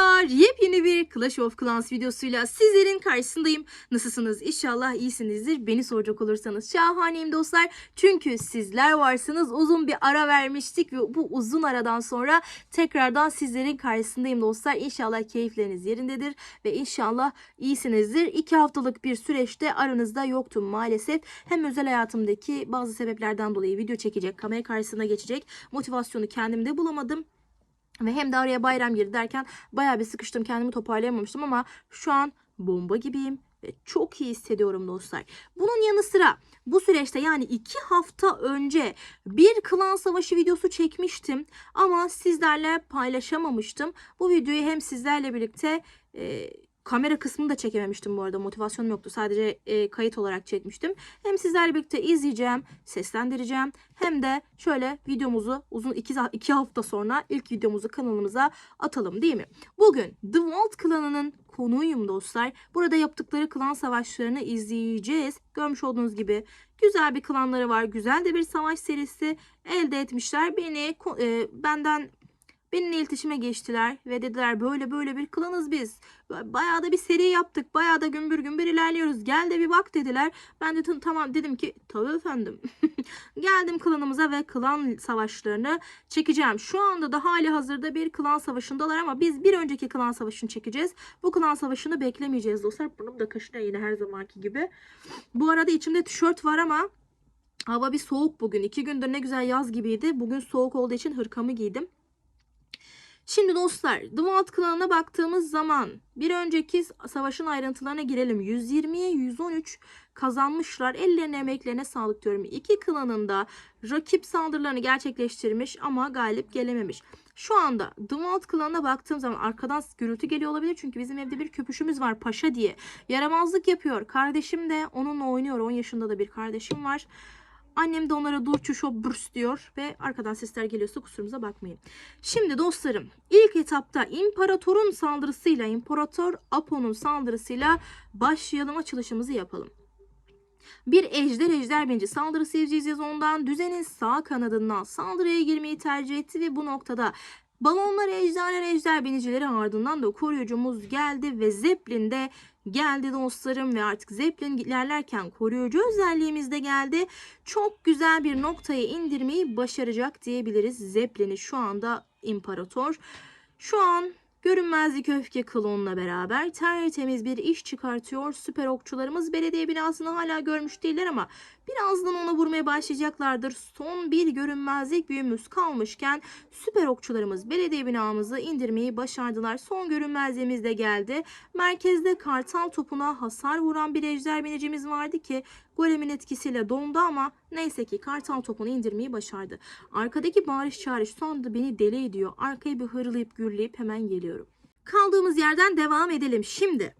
Merhabalar. Yepyeni bir Clash of Clans videosuyla sizlerin karşısındayım. Nasılsınız? İnşallah iyisinizdir. Beni soracak olursanız şahaneyim dostlar. Çünkü sizler varsınız. Uzun bir ara vermiştik ve bu uzun aradan sonra tekrardan sizlerin karşısındayım dostlar. İnşallah keyifleriniz yerindedir ve inşallah iyisinizdir. İki haftalık bir süreçte aranızda yoktum maalesef. Hem özel hayatımdaki bazı sebeplerden dolayı video çekecek, kamera karşısına geçecek motivasyonu kendimde bulamadım. Ve hem de araya bayram girdi derken bayağı bir sıkıştım. Kendimi toparlayamamıştım ama şu an bomba gibiyim ve çok iyi hissediyorum dostlar. Bunun yanı sıra bu süreçte yani iki hafta önce bir klan savaşı videosu çekmiştim ama sizlerle paylaşamamıştım. Bu videoyu hem sizlerle birlikte e, kamera kısmını da çekememiştim bu arada motivasyonum yoktu sadece e, kayıt olarak çekmiştim. Hem sizlerle birlikte izleyeceğim, seslendireceğim hem de şöyle videomuzu uzun iki, iki hafta sonra ilk videomuzu kanalımıza atalım değil mi? Bugün The Vault klanının konuğuyum dostlar. Burada yaptıkları klan savaşlarını izleyeceğiz. Görmüş olduğunuz gibi güzel bir klanları var. Güzel de bir savaş serisi elde etmişler. Beni e, benden Benimle iletişime geçtiler ve dediler böyle böyle bir klanız biz. Bayağı da bir seri yaptık. Bayağı da gümbür gümbür ilerliyoruz. Gel de bir bak dediler. Ben de tamam dedim ki tabii efendim. Geldim klanımıza ve klan savaşlarını çekeceğim. Şu anda da hali hazırda bir klan savaşındalar ama biz bir önceki klan savaşını çekeceğiz. Bu klan savaşını beklemeyeceğiz dostlar. Bunun da kaşına yine her zamanki gibi. Bu arada içimde tişört var ama hava bir soğuk bugün. İki gündür ne güzel yaz gibiydi. Bugün soğuk olduğu için hırkamı giydim. Şimdi dostlar The Vault klanına baktığımız zaman bir önceki savaşın ayrıntılarına girelim. 120'ye 113 kazanmışlar. Ellerine emeklerine sağlık diyorum. İki klanın da rakip saldırılarını gerçekleştirmiş ama galip gelememiş. Şu anda The Vault klanına baktığım zaman arkadan gürültü geliyor olabilir. Çünkü bizim evde bir köpüşümüz var Paşa diye. Yaramazlık yapıyor. Kardeşim de onunla oynuyor. 10 yaşında da bir kardeşim var. Annem de onlara dur çuşo burs diyor ve arkadan sesler geliyorsa kusurumuza bakmayın. Şimdi dostlarım ilk etapta imparatorun saldırısıyla imparator Apo'nun saldırısıyla başlayalım açılışımızı yapalım. Bir ejder ejder binci saldırısı izleyeceğiz ondan. Düzenin sağ kanadından saldırıya girmeyi tercih etti ve bu noktada balonlar ejderler ejder binicileri ardından da koruyucumuz geldi ve Zeppelin de geldi dostlarım ve artık Zeppelin ilerlerken koruyucu özelliğimiz de geldi. Çok güzel bir noktaya indirmeyi başaracak diyebiliriz. Zeppelin'i şu anda imparator. Şu an Görünmezlik öfke klonla beraber tertemiz bir iş çıkartıyor. Süper okçularımız belediye binasını hala görmüş değiller ama birazdan ona vurmaya başlayacaklardır. Son bir görünmezlik büyümüz kalmışken süper okçularımız belediye binamızı indirmeyi başardılar. Son görünmezliğimiz de geldi. Merkezde kartal topuna hasar vuran bir ejder binicimiz vardı ki golemin etkisiyle dondu ama neyse ki kartal topunu indirmeyi başardı. Arkadaki bağırış çağrış şu anda beni deli ediyor. Arkayı bir hırlayıp gürleyip hemen geliyorum. Kaldığımız yerden devam edelim. Şimdi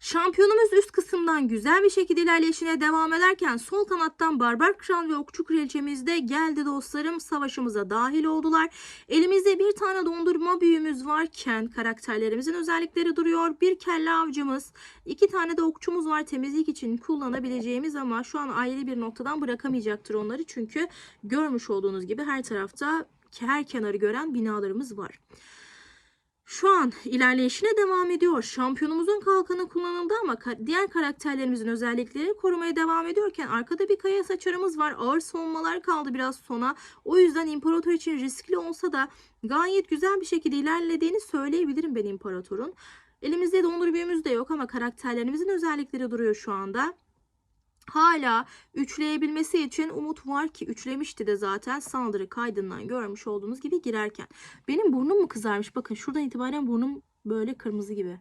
Şampiyonumuz üst kısımdan güzel bir şekilde ilerleyişine devam ederken sol kanattan Barbar Kral ve Okçu Kraliçemiz de geldi dostlarım savaşımıza dahil oldular. Elimizde bir tane dondurma büyümüz varken karakterlerimizin özellikleri duruyor. Bir kelle avcımız, iki tane de okçumuz var temizlik için kullanabileceğimiz ama şu an ayrı bir noktadan bırakamayacaktır onları. Çünkü görmüş olduğunuz gibi her tarafta her kenarı gören binalarımız var. Şu an ilerleyişine devam ediyor. Şampiyonumuzun kalkanı kullanıldı ama diğer karakterlerimizin özellikleri korumaya devam ediyorken arkada bir kaya saçarımız var. Ağır savunmalar kaldı biraz sona. O yüzden imparator için riskli olsa da gayet güzel bir şekilde ilerlediğini söyleyebilirim ben imparatorun. Elimizde dondur büyümüz de yok ama karakterlerimizin özellikleri duruyor şu anda hala üçleyebilmesi için umut var ki üçlemişti de zaten saldırı kaydından görmüş olduğunuz gibi girerken. Benim burnum mu kızarmış? Bakın şuradan itibaren burnum böyle kırmızı gibi.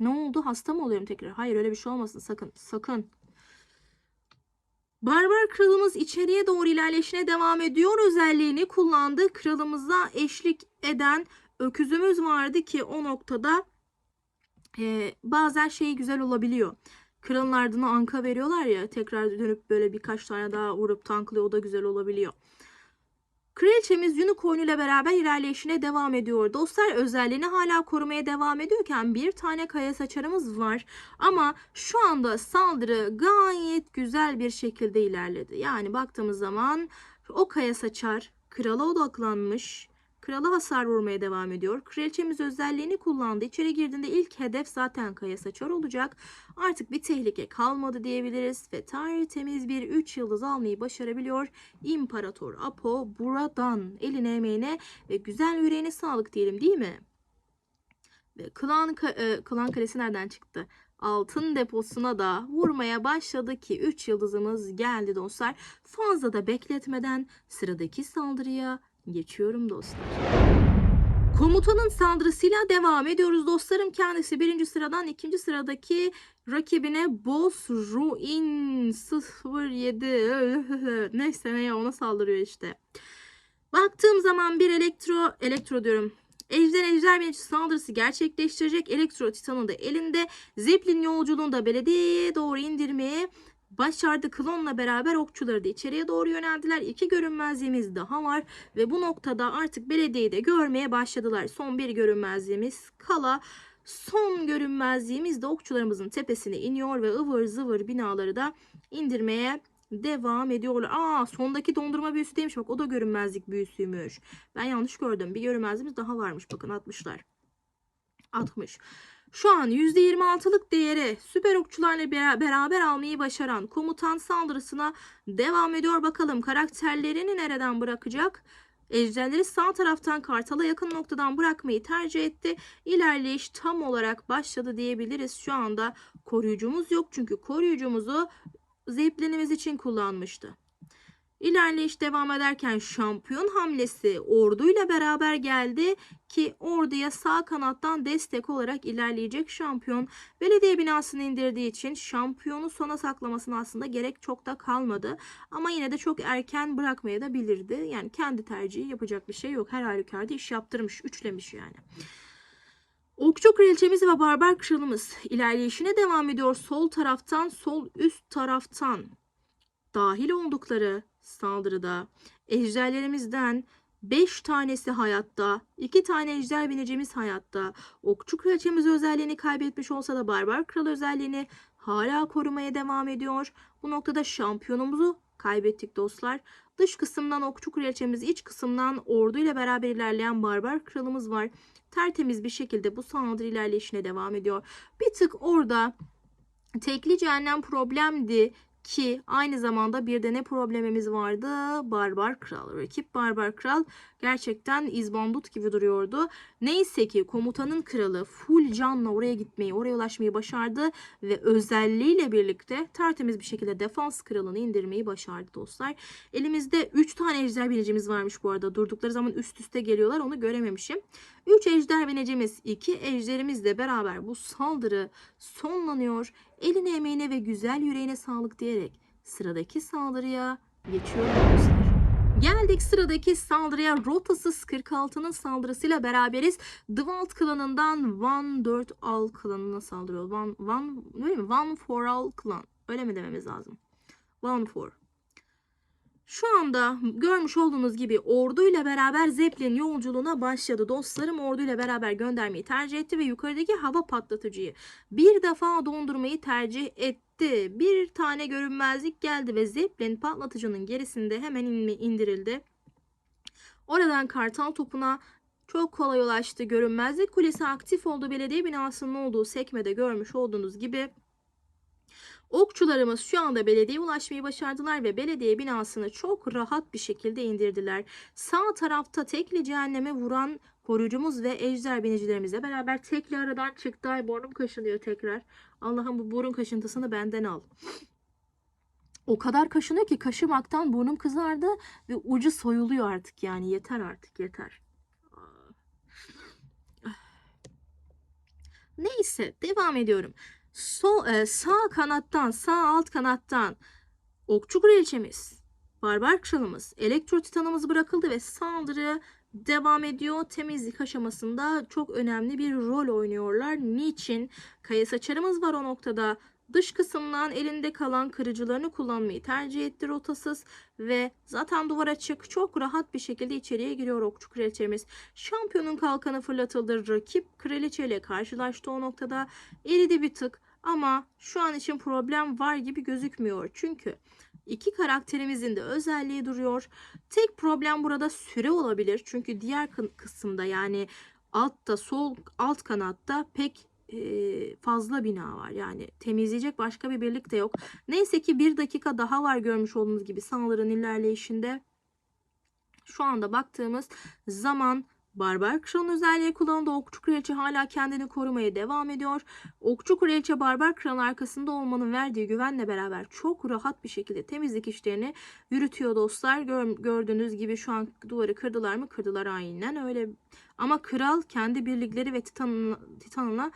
Ne oldu? Hasta mı oluyorum tekrar? Hayır öyle bir şey olmasın. Sakın. Sakın. Barbar kralımız içeriye doğru ilerleyişine devam ediyor. Özelliğini kullandı. Kralımıza eşlik eden öküzümüz vardı ki o noktada e, bazen şey güzel olabiliyor kralın ardına anka veriyorlar ya tekrar dönüp böyle birkaç tane daha vurup tanklıyor o da güzel olabiliyor. Kraliçemiz Unicorn ile beraber ilerleyişine devam ediyor. Dostlar özelliğini hala korumaya devam ediyorken bir tane kaya saçarımız var. Ama şu anda saldırı gayet güzel bir şekilde ilerledi. Yani baktığımız zaman o kaya saçar krala odaklanmış Krala hasar vurmaya devam ediyor. Kraliçemiz özelliğini kullandı. İçeri girdiğinde ilk hedef zaten Kaya Saçar olacak. Artık bir tehlike kalmadı diyebiliriz. Ve tertemiz bir 3 yıldız almayı başarabiliyor. İmparator Apo buradan eline emeğine ve güzel yüreğine sağlık diyelim değil mi? Ve klan, e, klan kalesi nereden çıktı? Altın deposuna da vurmaya başladı ki 3 yıldızımız geldi dostlar. Fazla da bekletmeden sıradaki saldırıya geçiyorum dostlar. Komutanın saldırısıyla devam ediyoruz dostlarım. Kendisi birinci sıradan ikinci sıradaki rakibine Boss Ruin 07 neyse ne ona saldırıyor işte. Baktığım zaman bir elektro elektro diyorum. Ejder ejder bir saldırısı gerçekleştirecek. Elektro Titan'ın da elinde. Zeppelin yolculuğunda belediyeye doğru indirmeye başardı. Klonla beraber okçuları da içeriye doğru yöneldiler. İki görünmezliğimiz daha var. Ve bu noktada artık belediyeyi de görmeye başladılar. Son bir görünmezliğimiz kala. Son görünmezliğimiz de okçularımızın tepesine iniyor ve ıvır zıvır binaları da indirmeye devam ediyorlar. Aa sondaki dondurma büyüsü değilmiş bak o da görünmezlik büyüsüymüş. Ben yanlış gördüm. Bir görünmezliğimiz daha varmış bakın 60'lar. 60. Şu an %26'lık değeri süper okçularla bera- beraber almayı başaran komutan saldırısına devam ediyor. Bakalım karakterlerini nereden bırakacak? Ejderleri sağ taraftan Kartal'a yakın noktadan bırakmayı tercih etti. İlerleyiş tam olarak başladı diyebiliriz. Şu anda koruyucumuz yok çünkü koruyucumuzu Zeppelin'imiz için kullanmıştı. İlerleyiş devam ederken şampiyon hamlesi orduyla beraber geldi ki orduya sağ kanattan destek olarak ilerleyecek şampiyon belediye binasını indirdiği için şampiyonu sona saklamasına aslında gerek çok da kalmadı. Ama yine de çok erken bırakmaya da bilirdi. Yani kendi tercihi yapacak bir şey yok. Her halükarda iş yaptırmış, üçlemiş yani. Okçu kraliçemiz ve barbar kralımız ilerleyişine devam ediyor. Sol taraftan, sol üst taraftan dahil oldukları saldırıda ejderlerimizden 5 tanesi hayatta, 2 tane ejder binicimiz hayatta. Okçu kraliçemiz özelliğini kaybetmiş olsa da barbar kral özelliğini hala korumaya devam ediyor. Bu noktada şampiyonumuzu kaybettik dostlar. Dış kısımdan okçu kraliçemiz, iç kısımdan orduyla beraber ilerleyen barbar kralımız var. Tertemiz bir şekilde bu saldırı ilerleyişine devam ediyor. Bir tık orada tekli cehennem problemdi ki aynı zamanda bir de ne problemimiz vardı? Barbar Kral. Rakip Barbar Kral gerçekten izbandut gibi duruyordu. Neyse ki komutanın kralı full canla oraya gitmeyi, oraya ulaşmayı başardı ve özelliğiyle birlikte tertemiz bir şekilde defans kralını indirmeyi başardı dostlar. Elimizde 3 tane ejder binicimiz varmış bu arada. Durdukları zaman üst üste geliyorlar. Onu görememişim. 3 ejder binicimiz, 2 ejderimizle beraber bu saldırı sonlanıyor. Eline emeğine ve güzel yüreğine sağlık diyerek sıradaki saldırıya geçiyorum dostlar. Geldik sıradaki saldırıya rotasız 46'nın saldırısıyla beraberiz. Dwalt klanından Van 4 Al klanına saldırıyor. Van, Van, değil mi? Van for All klan. Öyle mi dememiz lazım? Van for. Şu anda görmüş olduğunuz gibi orduyla beraber Zeppelin yolculuğuna başladı. Dostlarım orduyla beraber göndermeyi tercih etti ve yukarıdaki hava patlatıcıyı bir defa dondurmayı tercih etti. Bir tane görünmezlik geldi ve Zeppelin patlatıcının gerisinde hemen indirildi. Oradan kartal topuna çok kolay ulaştı. Görünmezlik kulesi aktif oldu. Belediye binasının olduğu sekmede görmüş olduğunuz gibi Okçularımız şu anda belediyeye ulaşmayı başardılar ve belediye binasını çok rahat bir şekilde indirdiler. Sağ tarafta tekli cehenneme vuran koruyucumuz ve ejder binicilerimizle beraber tekli aradan çıktı. Ay burnum kaşınıyor tekrar. Allah'ım bu burun kaşıntısını benden al. O kadar kaşınıyor ki kaşımaktan burnum kızardı ve ucu soyuluyor artık yani yeter artık yeter. Neyse devam ediyorum. Sol, e, sağ kanattan, sağ alt kanattan okçu kraliçemiz, barbar kralımız, elektro titanımız bırakıldı ve saldırı devam ediyor. Temizlik aşamasında çok önemli bir rol oynuyorlar. Niçin? Kaya saçarımız var o noktada. Dış kısımdan elinde kalan kırıcılarını kullanmayı tercih etti rotasız ve zaten duvar açık çok rahat bir şekilde içeriye giriyor okçu kraliçemiz. Şampiyonun kalkanı fırlatıldı. Rakip kraliçeyle karşılaştı o noktada. Eridi bir tık ama şu an için problem var gibi gözükmüyor. Çünkü İki karakterimizin de özelliği duruyor. Tek problem burada süre olabilir. Çünkü diğer kı- kısımda yani altta sol alt kanatta pek fazla bina var. Yani temizleyecek başka bir birlik de yok. Neyse ki bir dakika daha var görmüş olduğunuz gibi saldırının ilerleyişinde. Şu anda baktığımız zaman Barbar Kral'ın özelliği kullanıldı. Okçu Kraliçe hala kendini korumaya devam ediyor. Okçu Kraliçe Barbar Kral'ın arkasında olmanın verdiği güvenle beraber çok rahat bir şekilde temizlik işlerini yürütüyor dostlar. Gör- gördüğünüz gibi şu an duvarı kırdılar mı? Kırdılar aynen öyle. Ama kral kendi birlikleri ve Titan'la Titan'la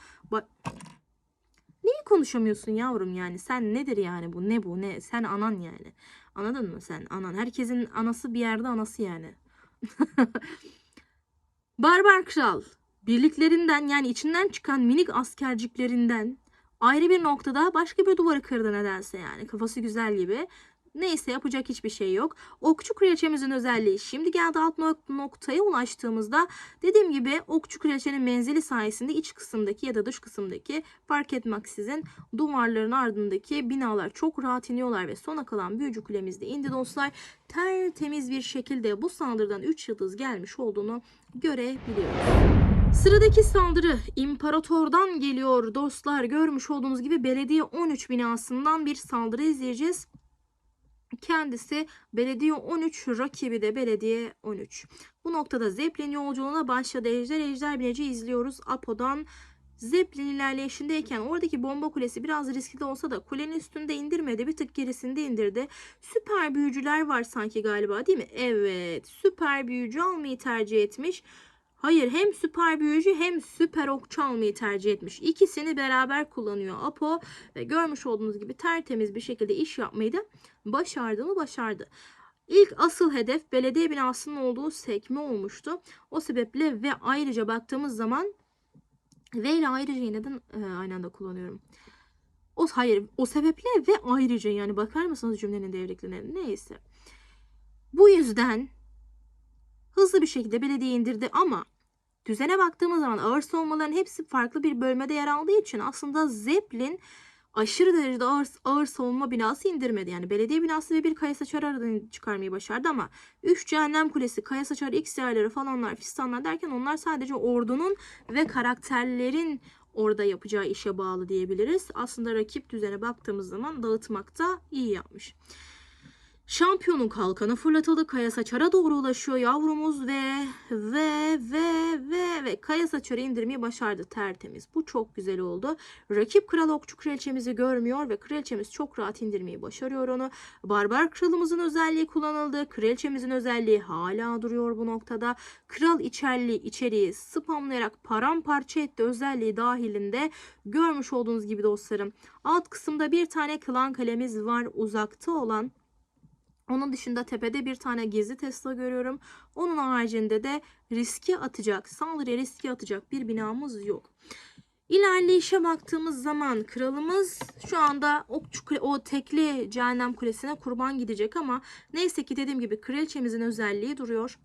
Niye konuşamıyorsun yavrum yani? Sen nedir yani bu? Ne bu? Ne? Sen anan yani. Anladın mı sen? Anan. Herkesin anası bir yerde anası yani. Barbar Kral birliklerinden yani içinden çıkan minik askerciklerinden ayrı bir noktada başka bir duvarı kırdı nedense yani. Kafası güzel gibi. Neyse yapacak hiçbir şey yok. Okçu kraliçemizin özelliği şimdi geldi alt nok- noktaya ulaştığımızda dediğim gibi okçu kraliçenin menzili sayesinde iç kısımdaki ya da dış kısımdaki fark etmeksizin duvarların ardındaki binalar çok rahat iniyorlar ve sona kalan büyücü kulemiz de indi dostlar. Tertemiz bir şekilde bu saldırıdan 3 yıldız gelmiş olduğunu görebiliyoruz. Sıradaki saldırı İmparator'dan geliyor dostlar. Görmüş olduğunuz gibi belediye 13 binasından bir saldırı izleyeceğiz. Kendisi belediye 13, rakibi de belediye 13. Bu noktada Zeppelin yolculuğuna başladı. Ejder Ejder Bineci izliyoruz. Apo'dan Zeppelin ilerleyişindeyken oradaki bomba kulesi biraz riskli olsa da kulenin üstünde indirmedi. Bir tık gerisinde indirdi. Süper büyücüler var sanki galiba değil mi? Evet. Süper büyücü almayı tercih etmiş. Hayır hem süper büyücü hem süper okçu almayı tercih etmiş. İkisini beraber kullanıyor Apo ve görmüş olduğunuz gibi tertemiz bir şekilde iş yapmayı da başardı mı başardı. İlk asıl hedef belediye binasının olduğu sekme olmuştu. O sebeple ve ayrıca baktığımız zaman ve ile ayrıca neden e, aynı anda kullanıyorum. O hayır o sebeple ve ayrıca yani bakar mısınız cümlenin devriklerine neyse. Bu yüzden hızlı bir şekilde belediye indirdi ama düzene baktığımız zaman ağır savunmaların hepsi farklı bir bölmede yer aldığı için aslında Zeppelin aşırı derecede ağır, ağır savunma binası indirmedi. Yani belediye binası ve bir kaya saçar aradan çıkarmayı başardı ama 3 cehennem kulesi, kaya saçar X yerleri falanlar fistanlar derken onlar sadece ordunun ve karakterlerin orada yapacağı işe bağlı diyebiliriz. Aslında rakip düzene baktığımız zaman dağıtmakta iyi yapmış. Şampiyonun kalkanı fırlatıldı. Kaya Saçar'a doğru ulaşıyor yavrumuz ve ve ve ve ve Kaya Saçar'ı indirmeyi başardı tertemiz. Bu çok güzel oldu. Rakip kral okçu kraliçemizi görmüyor ve kraliçemiz çok rahat indirmeyi başarıyor onu. Barbar kralımızın özelliği kullanıldı. Kraliçemizin özelliği hala duruyor bu noktada. Kral içerli içeriği spamlayarak paramparça etti özelliği dahilinde. Görmüş olduğunuz gibi dostlarım. Alt kısımda bir tane klan kalemiz var uzakta olan. Onun dışında tepede bir tane gizli Tesla görüyorum. Onun haricinde de riske atacak, saldırıya riske atacak bir binamız yok. İlerleyişe baktığımız zaman kralımız şu anda kule, o tekli cehennem kulesine kurban gidecek ama neyse ki dediğim gibi kraliçemizin özelliği duruyor.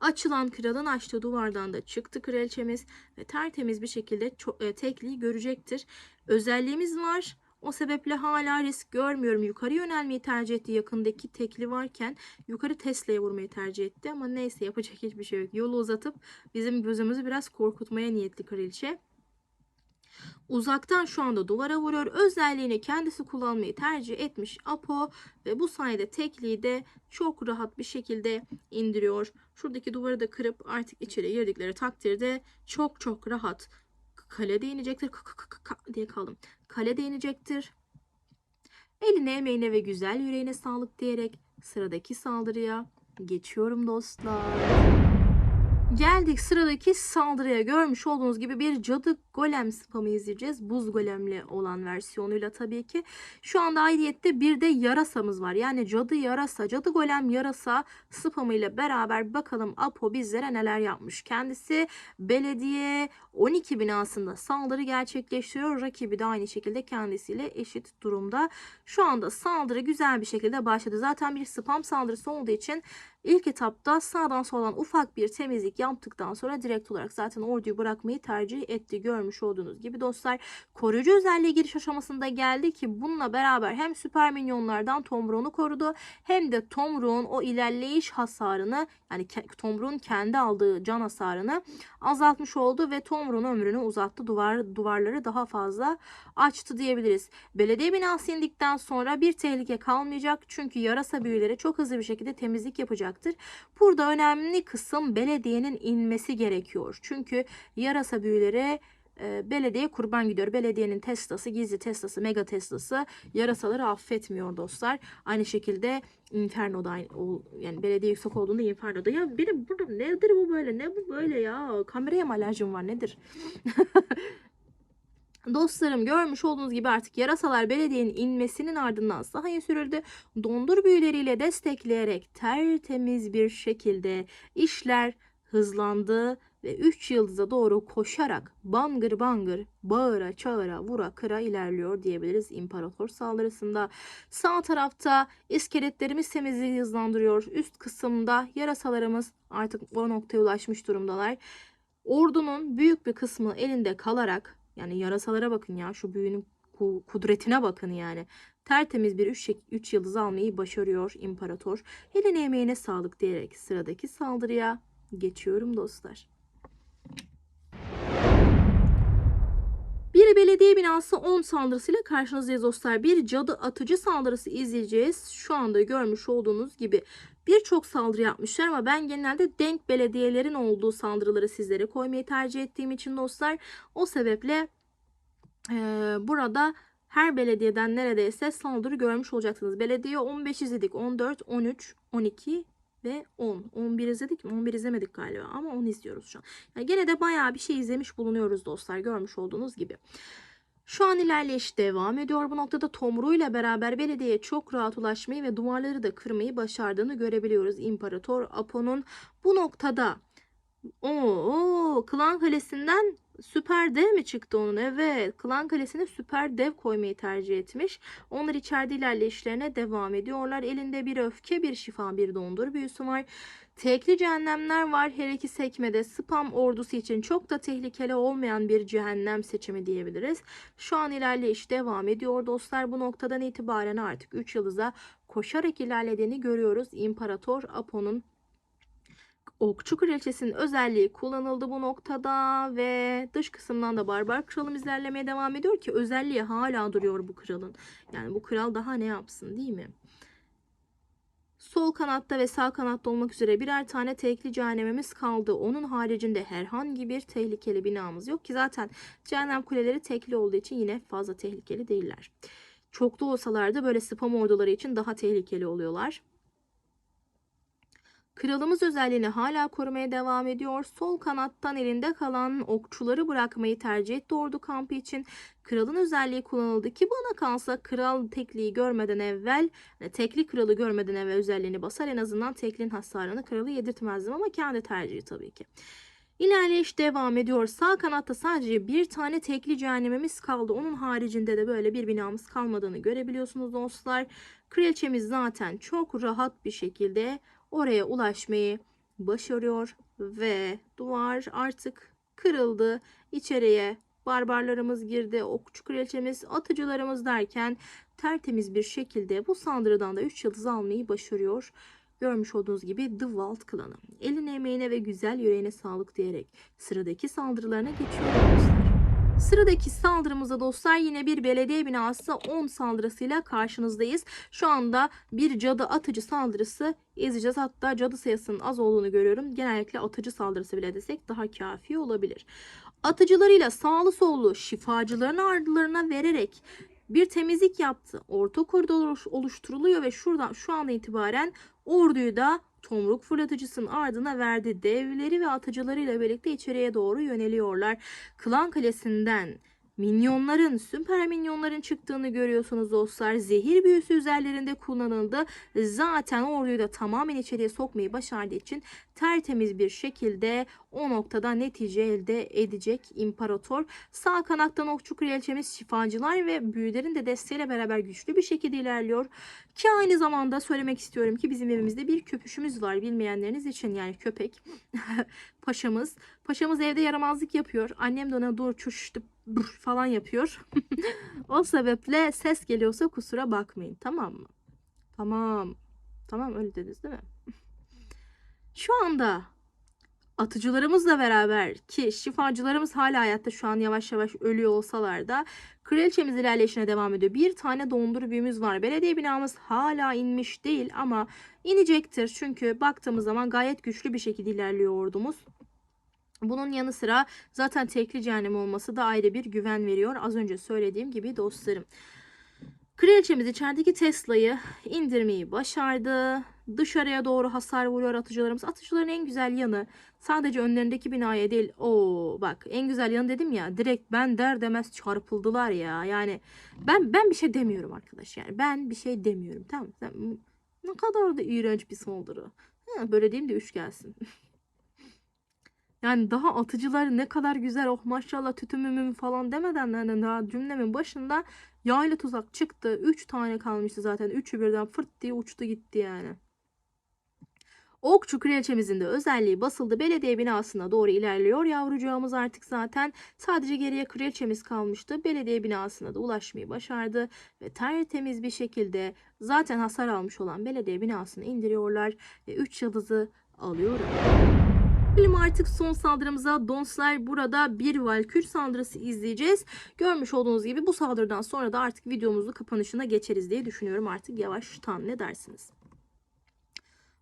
Açılan kralın açtığı duvardan da çıktı kraliçemiz ve tertemiz bir şekilde e, tekliği görecektir. Özelliğimiz var. O sebeple hala risk görmüyorum. Yukarı yönelmeyi tercih etti. Yakındaki tekli varken yukarı Tesla'ya vurmayı tercih etti. Ama neyse yapacak hiçbir şey yok. Yolu uzatıp bizim gözümüzü biraz korkutmaya niyetli kraliçe. Uzaktan şu anda duvara vuruyor. Özelliğini kendisi kullanmayı tercih etmiş Apo ve bu sayede tekliği de çok rahat bir şekilde indiriyor. Şuradaki duvarı da kırıp artık içeri girdikleri takdirde çok çok rahat kale inecektir. K- diye kaldım. Kale inecektir. Eline emeğine ve güzel yüreğine sağlık diyerek sıradaki saldırıya geçiyorum dostlar. Geldik sıradaki saldırıya görmüş olduğunuz gibi bir cadı golem spamı izleyeceğiz. Buz golemli olan versiyonuyla tabii ki. Şu anda ayrıyette bir de yarasamız var. Yani cadı yarasa, cadı golem yarasa spamı ile beraber bakalım Apo bizlere neler yapmış. Kendisi belediye 12 binasında saldırı gerçekleştiriyor. Rakibi de aynı şekilde kendisiyle eşit durumda. Şu anda saldırı güzel bir şekilde başladı. Zaten bir spam saldırısı olduğu için ilk etapta sağdan soldan ufak bir temizlik yaptıktan sonra direkt olarak zaten orduyu bırakmayı tercih etti. Görmüş olduğunuz gibi dostlar koruyucu özelliğe giriş aşamasında geldi ki bununla beraber hem süper minyonlardan Tomruğunu korudu hem de Tomruğun o ilerleyiş hasarını yani Tomruğun kendi aldığı can hasarını azaltmış oldu ve Tomruğun ömrünü uzattı. Duvar duvarları daha fazla açtı diyebiliriz. Belediye binası indikten sonra bir tehlike kalmayacak çünkü yarasa büyüleri çok hızlı bir şekilde temizlik yapacaktır. Burada önemli kısım belediyenin inmesi gerekiyor. Çünkü yarasa büyüleri e, belediye kurban gidiyor. Belediyenin Tesla'sı, gizli Tesla'sı, mega Tesla'sı yarasaları affetmiyor dostlar. Aynı şekilde Inferno'da yani belediye yüksek olduğunda Inferno'da ya benim burada nedir bu böyle ne bu böyle ya kameraya mı alerjim var nedir? Dostlarım görmüş olduğunuz gibi artık yarasalar belediyenin inmesinin ardından sahaya sürüldü. Dondur büyüleriyle destekleyerek tertemiz bir şekilde işler hızlandı ve 3 yıldıza doğru koşarak bangır bangır bağıra çağıra vura kıra ilerliyor diyebiliriz imparator saldırısında. Sağ tarafta iskeletlerimiz temizliği hızlandırıyor. Üst kısımda yarasalarımız artık o noktaya ulaşmış durumdalar. Ordunun büyük bir kısmı elinde kalarak yani yarasalara bakın ya şu büyünün ku- kudretine bakın yani. Tertemiz bir 3 3 yıldız almayı başarıyor imparator. Eline emeğine sağlık diyerek sıradaki saldırıya geçiyorum dostlar. Bir belediye binası 10 saldırısıyla karşınızdayız dostlar. Bir cadı atıcı saldırısı izleyeceğiz. Şu anda görmüş olduğunuz gibi birçok saldırı yapmışlar ama ben genelde denk belediyelerin olduğu saldırıları sizlere koymayı tercih ettiğim için dostlar o sebeple eee, burada her belediyeden neredeyse saldırı görmüş olacaksınız. Belediye 15 izledik. 14, 13, 12 ve 10. 11 izledik mi? 11 izlemedik galiba ama 10 izliyoruz şu an. Yani gene de bayağı bir şey izlemiş bulunuyoruz dostlar görmüş olduğunuz gibi. Şu an ilerleyiş devam ediyor. Bu noktada Tomru ile beraber belediyeye çok rahat ulaşmayı ve duvarları da kırmayı başardığını görebiliyoruz. İmparator Apo'nun bu noktada Oo, Klan Kalesi'nden süper dev mi çıktı onun? Evet. Klan Kalesi'ne süper dev koymayı tercih etmiş. Onlar içeride ilerleyişlerine devam ediyorlar. Elinde bir öfke, bir şifa, bir dondur büyüsü var. Tekli cehennemler var. Her iki sekmede spam ordusu için çok da tehlikeli olmayan bir cehennem seçimi diyebiliriz. Şu an ilerleyiş devam ediyor dostlar. Bu noktadan itibaren artık 3 yıldıza koşarak ilerlediğini görüyoruz. İmparator Apo'nun Okçu Kraliçesi'nin özelliği kullanıldı bu noktada ve dış kısımdan da Barbar Kralımız ilerlemeye devam ediyor ki özelliği hala duruyor bu kralın. Yani bu kral daha ne yapsın değil mi? Sol kanatta ve sağ kanatta olmak üzere birer tane tekli cehennemimiz kaldı. Onun haricinde herhangi bir tehlikeli binamız yok ki zaten cehennem kuleleri tekli olduğu için yine fazla tehlikeli değiller. Çoklu olsalar da böyle spam orduları için daha tehlikeli oluyorlar. Kralımız özelliğini hala korumaya devam ediyor. Sol kanattan elinde kalan okçuları bırakmayı tercih etti ordu kampı için. Kralın özelliği kullanıldı ki bana kalsa kral tekliği görmeden evvel yani tekli kralı görmeden evvel özelliğini basar en azından teklin hasarını kralı yedirtmezdim ama kendi tercihi tabii ki. İlerleyiş devam ediyor. Sağ kanatta sadece bir tane tekli cehennemimiz kaldı. Onun haricinde de böyle bir binamız kalmadığını görebiliyorsunuz dostlar. Kraliçemiz zaten çok rahat bir şekilde oraya ulaşmayı başarıyor ve duvar artık kırıldı. İçeriye barbarlarımız girdi, okçu kraliçemiz, atıcılarımız derken tertemiz bir şekilde bu saldırıdan da 3 yıldız almayı başarıyor. Görmüş olduğunuz gibi The Vault klanı. Eline emeğine ve güzel yüreğine sağlık diyerek sıradaki saldırılarına geçiyor dostlar. Sıradaki saldırımızda dostlar yine bir belediye binası 10 saldırısıyla karşınızdayız. Şu anda bir cadı atıcı saldırısı izleyeceğiz. Hatta cadı sayısının az olduğunu görüyorum. Genellikle atıcı saldırısı bile desek daha kafi olabilir. Atıcılarıyla sağlı sollu şifacıların ardılarına vererek bir temizlik yaptı. Orta koridor oluşturuluyor ve şuradan şu anda itibaren orduyu da tomruk fırlatıcısının ardına verdi. Devleri ve atıcılarıyla birlikte içeriye doğru yöneliyorlar. Klan Kalesi'nden minyonların, süper minyonların çıktığını görüyorsunuz dostlar. Zehir büyüsü üzerlerinde kullanıldı. Zaten orduyu da tamamen içeriye sokmayı başardığı için tertemiz bir şekilde o noktada netice elde edecek imparator. Sağ kanattan okçu kraliçemiz şifacılar ve büyülerin de desteğiyle beraber güçlü bir şekilde ilerliyor. Ki aynı zamanda söylemek istiyorum ki bizim evimizde bir köpüşümüz var bilmeyenleriniz için yani köpek. Paşamız. Paşamız evde yaramazlık yapıyor. Annem de ona dur çuş brr falan yapıyor. o sebeple ses geliyorsa kusura bakmayın tamam mı? Tamam. Tamam öyle dediniz değil mi? Şu anda atıcılarımızla beraber ki şifacılarımız hala hayatta şu an yavaş yavaş ölüyor olsalar da kraliçemiz ilerleyişine devam ediyor. Bir tane dondur büyümüz var. Belediye binamız hala inmiş değil ama inecektir. Çünkü baktığımız zaman gayet güçlü bir şekilde ilerliyor ordumuz. Bunun yanı sıra zaten tekli cehennem olması da ayrı bir güven veriyor. Az önce söylediğim gibi dostlarım. Kraliçemiz içerideki Tesla'yı indirmeyi başardı. Dışarıya doğru hasar vuruyor atıcılarımız. Atıcıların en güzel yanı sadece önlerindeki binaya değil. o bak en güzel yanı dedim ya direkt ben der demez çarpıldılar ya. Yani ben ben bir şey demiyorum arkadaş yani. Ben bir şey demiyorum. Tamam. Ne kadar da iğrenç bir saldırı. Ha, böyle diyeyim de üç gelsin. Yani daha atıcılar ne kadar güzel oh maşallah tütümümüm falan demeden yani daha cümlemin başında yaylı tuzak çıktı. 3 tane kalmıştı zaten. Üçü birden fırt diye uçtu gitti yani. Okçu kraliçemizin de özelliği basıldı. Belediye binasına doğru ilerliyor. Yavrucağımız artık zaten sadece geriye kraliçemiz kalmıştı. Belediye binasına da ulaşmayı başardı. Ve tertemiz bir şekilde zaten hasar almış olan belediye binasını indiriyorlar. Ve 3 yıldızı alıyor. Gelelim artık son saldırımıza. Donslar burada bir Valkür saldırısı izleyeceğiz. Görmüş olduğunuz gibi bu saldırıdan sonra da artık videomuzu kapanışına geçeriz diye düşünüyorum artık yavaştan ne dersiniz?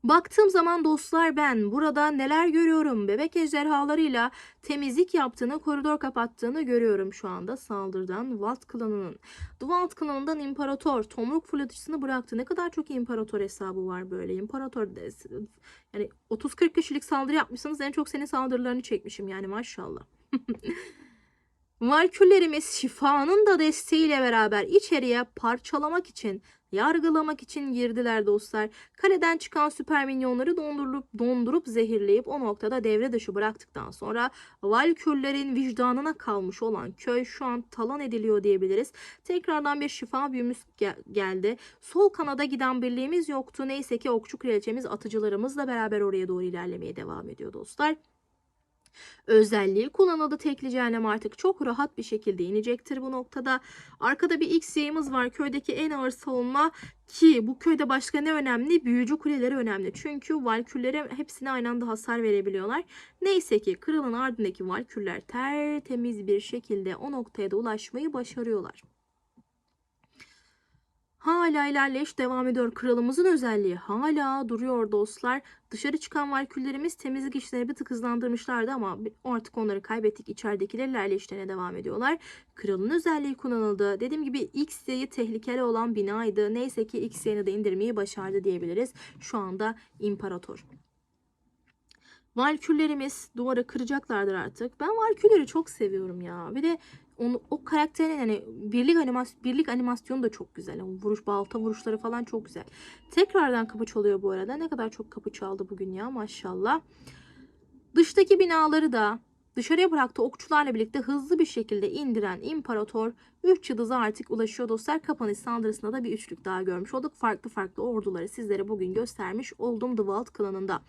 Baktığım zaman dostlar ben burada neler görüyorum? Bebek ejderhalarıyla temizlik yaptığını, koridor kapattığını görüyorum şu anda saldırıdan Valt klanının. Duvalt klanından imparator tomruk fırlatıcısını bıraktı. Ne kadar çok imparator hesabı var böyle. İmparator yani 30-40 kişilik saldırı yapmışsanız en çok senin saldırılarını çekmişim yani maşallah. Valküllerimiz şifanın da desteğiyle beraber içeriye parçalamak için, yargılamak için girdiler dostlar. Kaleden çıkan süper minyonları dondurup, dondurup zehirleyip o noktada devre dışı bıraktıktan sonra Valkürlerin vicdanına kalmış olan köy şu an talan ediliyor diyebiliriz. Tekrardan bir şifa büyümüz gel- geldi. Sol kanada giden birliğimiz yoktu. Neyse ki okçu kraliçemiz atıcılarımızla beraber oraya doğru ilerlemeye devam ediyor dostlar özelliği kullanıldı. Tekli cehennem artık çok rahat bir şekilde inecektir bu noktada. Arkada bir X yayımız var. Köydeki en ağır savunma ki bu köyde başka ne önemli? Büyücü kuleleri önemli. Çünkü valkürlere hepsine aynı anda hasar verebiliyorlar. Neyse ki kralın ardındaki valkürler tertemiz bir şekilde o noktaya da ulaşmayı başarıyorlar. Hala ilerleyiş devam ediyor. Kralımızın özelliği hala duruyor dostlar. Dışarı çıkan valküllerimiz temizlik işlerini bir tık hızlandırmışlardı ama artık onları kaybettik. İçeridekiler ilerleyişlerine devam ediyorlar. Kralın özelliği kullanıldı. Dediğim gibi X yayı tehlikeli olan binaydı. Neyse ki X yayını da indirmeyi başardı diyebiliriz. Şu anda imparator. Valküllerimiz duvarı kıracaklardır artık. Ben Valkülleri çok seviyorum ya. Bir de onu, o karakterin hani birlik animas birlik animasyonu da çok güzel. O vuruş balta vuruşları falan çok güzel. Tekrardan kapı çalıyor bu arada. Ne kadar çok kapı çaldı bugün ya maşallah. Dıştaki binaları da dışarıya bıraktığı okçularla birlikte hızlı bir şekilde indiren imparator 3 yıldıza artık ulaşıyor dostlar. Kapanış saldırısında da bir üçlük daha görmüş olduk. Farklı farklı orduları sizlere bugün göstermiş oldum The Vault klanında.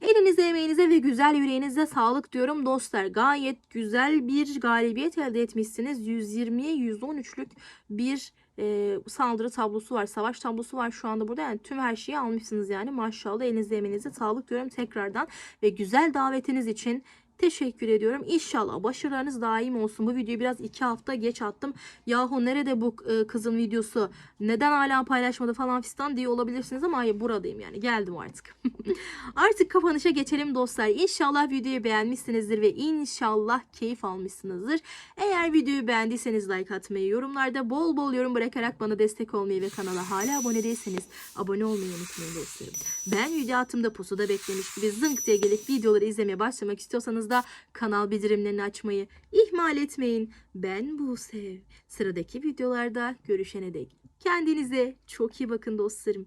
Elinize emeğinize ve güzel yüreğinize sağlık diyorum dostlar. Gayet güzel bir galibiyet elde etmişsiniz. 120'ye 113'lük bir e, saldırı tablosu var. Savaş tablosu var şu anda burada. Yani tüm her şeyi almışsınız yani. Maşallah elinize emeğinize sağlık diyorum tekrardan. Ve güzel davetiniz için Teşekkür ediyorum. İnşallah başarılarınız daim olsun. Bu videoyu biraz iki hafta geç attım. Yahu nerede bu e, kızın videosu? Neden hala paylaşmadı falan fistan diye olabilirsiniz ama hayır buradayım yani. Geldim artık. artık kapanışa geçelim dostlar. İnşallah videoyu beğenmişsinizdir ve inşallah keyif almışsınızdır. Eğer videoyu beğendiyseniz like atmayı, yorumlarda bol bol yorum bırakarak bana destek olmayı ve kanala hala abone değilseniz abone olmayı unutmayın dostlarım. Ben video attığımda pusuda beklemiş gibi zınk diye gelip videoları izlemeye başlamak istiyorsanız kanalımızda kanal bildirimlerini açmayı ihmal etmeyin. Ben Buse. Sıradaki videolarda görüşene dek kendinize çok iyi bakın dostlarım.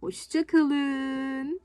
Hoşçakalın.